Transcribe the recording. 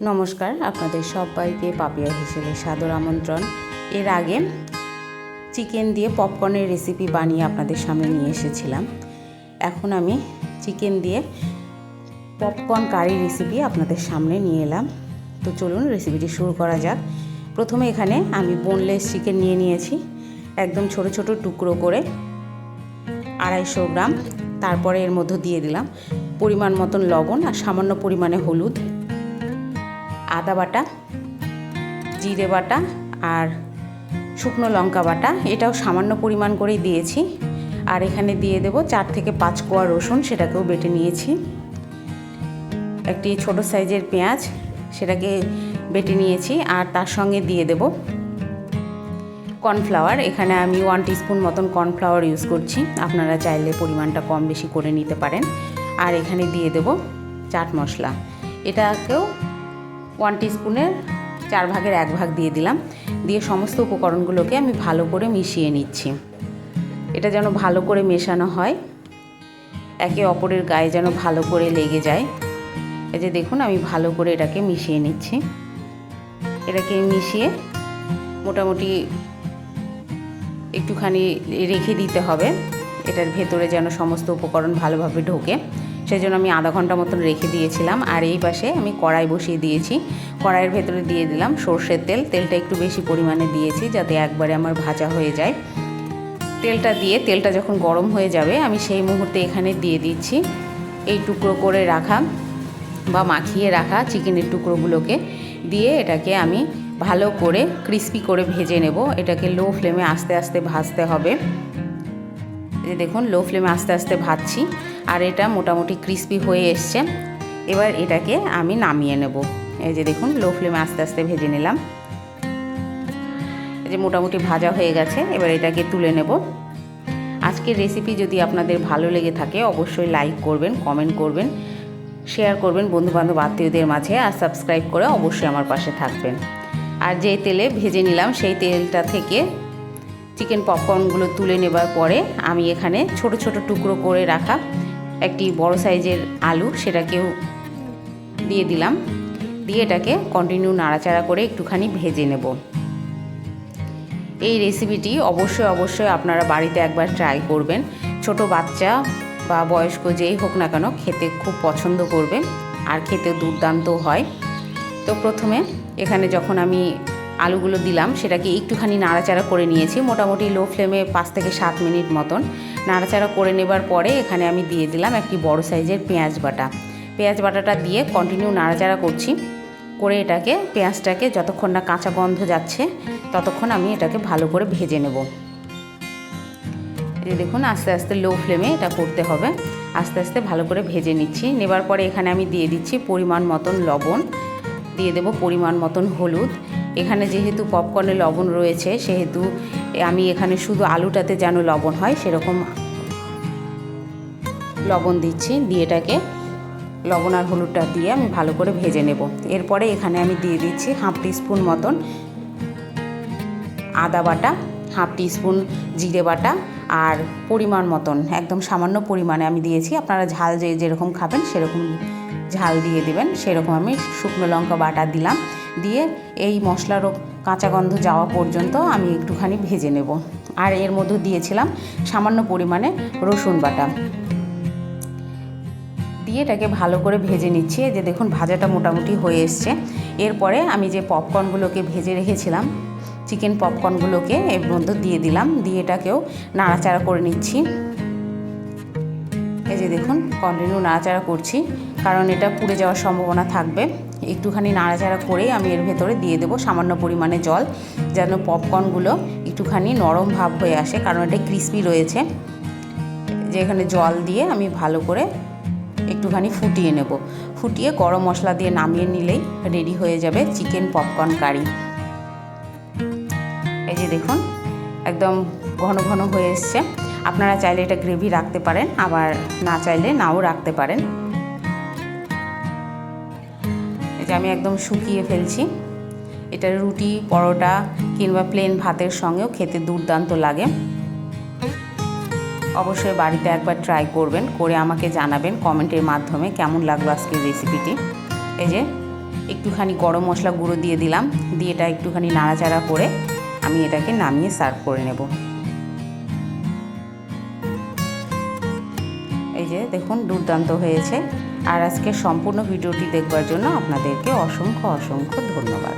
নমস্কার, আপনাদের সবাইকে পাপিয়া হিসেবে সাদর আমন্ত্রণ। এর আগে চিকেন দিয়ে পপকর্নের রেসিপি বানিয়ে আপনাদের সামনে নিয়ে এসেছিলাম। এখন আমি চিকেন দিয়ে পপকর্ন কারি রেসিপি আপনাদের সামনে নিয়ে এলাম। তো চলুন রেসিপিটি শুরু করা যাক। প্রথমে এখানে আমি বোনলেস চিকেন নিয়ে নিয়েছি, একদম ছোট ছোট টুকরো করে আড়াইশো গ্রাম। তারপরে এর মধ্যে দিয়ে দিলাম পরিমাণ মতন লবণ আর সামান্য পরিমাণে হলুদ। আদা বাটা, জিরে বাটা আর শুকনো লঙ্কা বাটা। এটাও সামান্য পরিমাণ করেই দিয়েছি। আর এখানে দিয়ে দেব চার থেকে পাঁচ কোয়া রসুন, সেটাকেও বেটে নিয়েছি। একটি ছোট সাইজের পেঁয়াজ, সেটাকে বেটে নিয়েছি আর তার সঙ্গে দিয়ে দেব কর্নফ্লাওয়ার। এখানে আমি ওয়ান টিস্পুন মতন কর্নফ্লাওয়ার ইউজ করছি। আপনারা চাইলে পরিমাণটা কম বেশি করে নিতে পারেন। আর এখানে দিয়ে দেব চাট মশলা। এটাকেও ওয়ান টিস্পুনের চার ভাগের এক ভাগ দিয়ে দিলাম। দিয়ে সমস্ত উপকরণগুলোকে আমি ভালো করে মিশিয়ে নিচ্ছি। এটা যেন ভালো করে মেশানো হয়। একে অপরের গায়ে যেন ভালো করে লেগে যায়। এই যে দেখুন, আমি ভালো করে এটাকে মিশিয়ে নিচ্ছি। এটাকে মিশিয়ে মোটামুটি একটুখানি রেখে দিতে হবে। এটার ভেতরে যেন সমস্ত উপকরণ ভালোভাবে ঢোকে। সেই জন্য আমি আধা ঘণ্টা মতন রেখে দিয়েছিলাম আর এই পাশে আমি কড়াই বসিয়ে দিয়েছি। কড়াইয়ের ভেতরে দিয়ে দিলাম সর্ষের তেল। তেলটা একটু বেশি পরিমাণে দিয়েছি যাতে একবারে আমার ভাজা হয়ে যায়। তেলটা দিয়ে, তেলটা যখন গরম হয়ে যাবে, আমি সেই মুহূর্তে এখানে দিয়ে দিচ্ছি এই টুকরো করে রাখা বা মাখিয়ে রাখা চিকেনের টুকরোগুলোকে। দিয়ে এটাকে আমি ভালো করে ক্রিস্পি করে ভেজে নেব। এটাকে লো ফ্লেমে আস্তে আস্তে ভাজতে হবে। দেখুন, লো ফ্লেমে আস্তে আস্তে ভাজছি। আর এটা মোটামুটি ক্রিস্পি হয়ে এসছে। এবার এটাকে আমি নামিয়ে নেব। এই যে দেখুন লো ফ্লেমে আস্তে আস্তে ভেজে নিলাম। এই যে মোটামুটি ভাজা হয়ে গেছে, এবার এটাকে তুলে নেব। আজকের রেসিপি যদি আপনাদের ভালো লেগে থাকে, অবশ্যই লাইক করবেন কমেন্ট করবেন শেয়ার করবেন বন্ধুবান্ধব, আত্মীয়দের মাঝে, আর সাবস্ক্রাইব করে অবশ্যই আমার পাশে থাকবেন। আর যে তেলে ভেজে নিলাম, সেই তেলটা থেকে চিকেন পপকর্নগুলো তুলে নেবার পরে আমি এখানে ছোট ছোট টুকরো করে রাখা একটি বড় সাইজের আলু সেটাকেও দিয়ে দিলাম। দিয়ে এটাকে কন্টিনিউ নাড়াচাড়া করে একটুখানি ভেজে নেব। এই রেসিপিটি অবশ্যই অবশ্যই আপনারা বাড়িতে একবার ট্রাই করবেন। ছোট বাচ্চা বা বয়স্ক যেই হোক না কেন খেতে খুব পছন্দ করবে। আর খেতে দুর্দান্ত হয়। তো প্রথমে এখানে যখন আমি আলুগুলো দিলাম, সেটাকে একটুখানি নাড়াচাড়া করে নিয়েছি, মোটামুটি লো ফ্লেমে পাঁচ থেকে সাত মিনিট মতন। নাড়াচাড়া করে নেবার পরে এখানে আমি দিয়ে দিলাম একটি বড় সাইজের পেঁয়াজ বাটা। পেঁয়াজ বাটাটা দিয়ে কন্টিনিউ নাড়াচাড়া করছি, করে এটাকে, পেঁয়াজটাকে যতক্ষণ না কাঁচা গন্ধ যাচ্ছে, ততক্ষণ আমি এটাকে ভালো করে ভেজে নেব। দেখুন, আস্তে আস্তে লো ফ্লেমে এটা করতে হবে। আস্তে আস্তে ভালো করে ভেজে নিচ্ছি। নেবার পরে এখানে আমি দিয়ে দিচ্ছি পরিমাণ মতন লবণ, দিয়ে দেব পরিমাণ মতন হলুদ। এখানে যেহেতু পপকর্নে লবণ রয়েছে, সেহেতু আমি এখানে শুধু আলুটাতে যেন লবণ হয়, সেরকম লবণ দিচ্ছি, দিয়ে এটাকে লবণ আর হলুদটা দিয়ে আমি ভালো করে ভেজে নেব। এরপরে এখানে আমি দিয়ে দিচ্ছি হাফ টিস্পুন মতন আদা বাটা, হাফ টিস্পুন জিরে বাটা আর পরিমাণ মতন, একদম সামান্য পরিমাণে আমি দিয়েছি। আপনারা ঝাল যে যেরকম খাবেন সেরকম ঝাল দিয়ে দেবেন, সেরকম আমি শুকনো লঙ্কা বাটা দিলাম। দিয়ে এই মশলারও কাঁচা গন্ধ যাওয়া পর্যন্ত আমি একটুখানি ভেজে নেব। আর এর মধ্যে দিয়েছিলাম সামান্য পরিমাণে রসুন বাটা। দিয়ে এটাকে ভালো করে ভেজে নিচ্ছি। যে দেখুন, ভাজাটা মোটামুটি হয়ে এসছে। এরপরে আমি যে পপকর্নগুলোকে ভেজে রেখেছিলাম, চিকেন পপকর্নগুলোকে এর মধ্যে দিয়ে দিলাম। দিয়ে এটাকেও নাড়াচাড়া করে নিচ্ছি। এই যে দেখুন, কন্টিনিউ নাড়াচাড়া করছি। কারণ এটা পুড়ে যাওয়ার সম্ভাবনা থাকবে। একটুখানি নাড়াচাড়া করেই আমি এর ভেতরে দিয়ে দেবো সামান্য পরিমাণে জল, যেন পপকর্নগুলো একটুখানি নরম ভাব হয়ে আসে, কারণ এটা ক্রিস্পি রয়েছে। যে এখানে জল দিয়ে আমি ভালো করে একটুখানি ফুটিয়ে নেব। ফুটিয়ে গরম মশলা দিয়ে নামিয়ে নিলেই রেডি হয়ে যাবে চিকেন পপকর্ন কারি এই যে দেখুন, একদম ঘন ঘন হয়ে এসছে। আপনারা চাইলে এটা গ্রেভি রাখতে পারেন, আবার না চাইলে নাও রাখতে পারেন। আমি একদম শুকিয়ে ফেলছি। এটা রুটি, পরোটা কিংবা প্লেন ভাতের সঙ্গেও খেতে দুর্দান্ত লাগে। অবশ্যই বাড়িতে একবার ট্রাই করবেন, করে আমাকে জানাবেন কমেন্টের মাধ্যমে কেমন লাগল আজকের রেসিপিটি এই যে, একটুখানি গরম মশলা গুঁড়ো দিয়ে দিলাম, দিয়ে এটা একটুখানি নাড়াচাড়া করে আমি এটাকে নামিয়ে সার্ভ করে নেব। এই যে, দেখুন দুর্দান্ত হয়েছে। আর আজকে সম্পূর্ণ ভিডিওটি দেখবার জন্য আপনাদেরকে অসংখ্য অসংখ্য ধন্যবাদ।